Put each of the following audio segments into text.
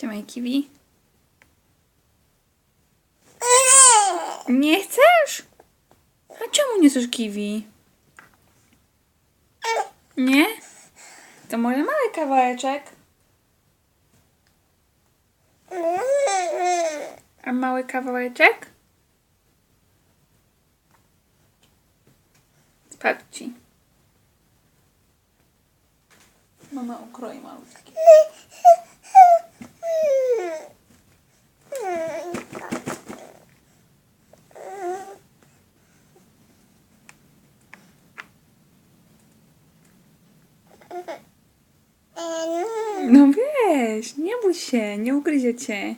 Trzymaj kiwi. Nie chcesz? A czemu nie chcesz kiwi? Nie? To może mały kawałeczek? A mały kawałeczek? Spadł ci. Mama ukroi malutki. No weź, nie bój się, nie ugryzie cię.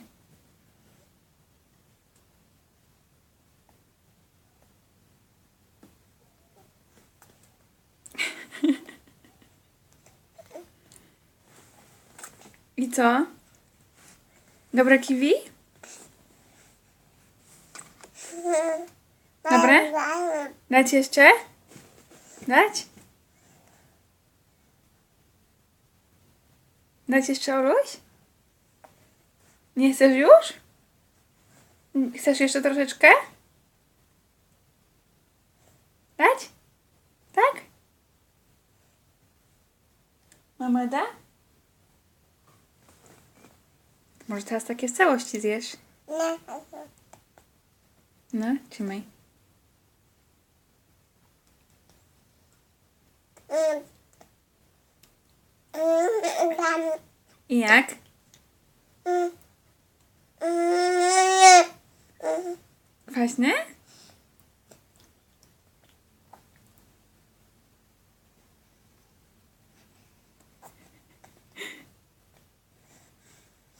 I co? Dobre kiwi? Dobre? Dać jeszcze? Dać? Dać jeszcze Oluś? Nie chcesz już? Chcesz jeszcze troszeczkę? Dać? Tak? Mama da? Może teraz takie w całości zjesz? No, trzymaj. I jak? Kwaśne?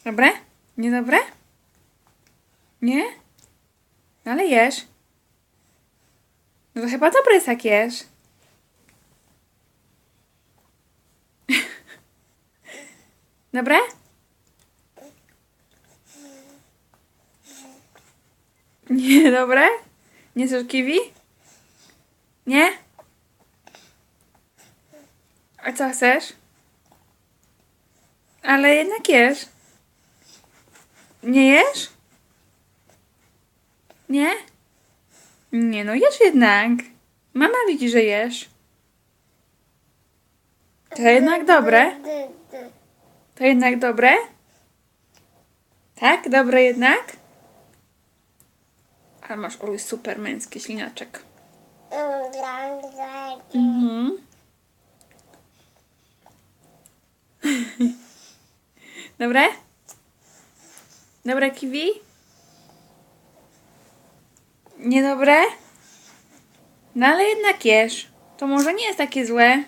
Dobre? Niedobre? Nie? No ale jesz. No to chyba dobre jest jak jesz. Dobre? Nie, dobre? Nie chcesz kiwi? Nie? A co chcesz? Ale jednak jesz. Nie jesz? Nie? Nie, no jesz jednak. Mama widzi, że jesz. To jednak dobre. To jednak dobre? Tak? Dobre jednak? Ale masz oj super męski ślinaczek. Mhm. Dobre? Dobre kiwi? Niedobre? No ale jednak jesz. To może nie jest takie złe.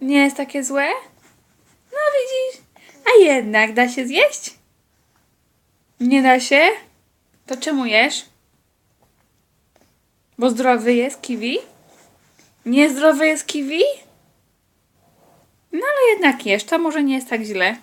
Nie jest takie złe? Widzisz. A jednak da się zjeść? Nie da się? To czemu jesz? Bo zdrowy jest kiwi? Niezdrowy jest kiwi? No ale jednak jesz, to może nie jest tak źle.